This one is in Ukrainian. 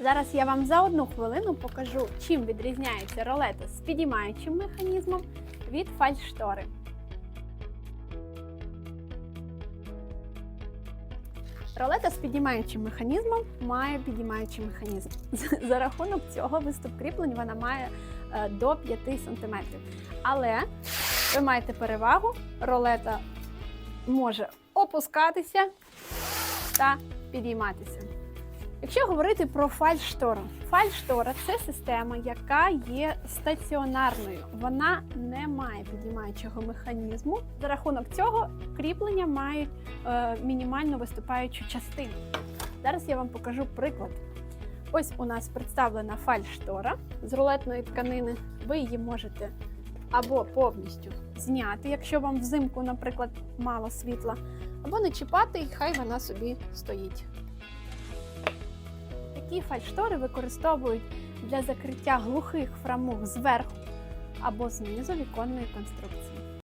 Зараз я вам за одну хвилину покажу, чим відрізняється ролета з підіймаючим механізмом від фальштори. Ролета з підіймаючим механізмом має підіймаючий механізм. За рахунок цього виступ кріплень вона має е, до 5 см. Але ви маєте перевагу, ролета може опускатися та підійматися. Якщо говорити про фальштору, фальштора це система, яка є стаціонарною. Вона не має підіймаючого механізму. За рахунок цього кріплення мають е, мінімально виступаючу частину. Зараз я вам покажу приклад. Ось у нас представлена фальштора з рулетної тканини. Ви її можете або повністю зняти, якщо вам взимку, наприклад, мало світла, або не чіпати, і хай вона собі стоїть. Такі фальштори використовують для закриття глухих фрамуг зверху або знизу віконної конструкції.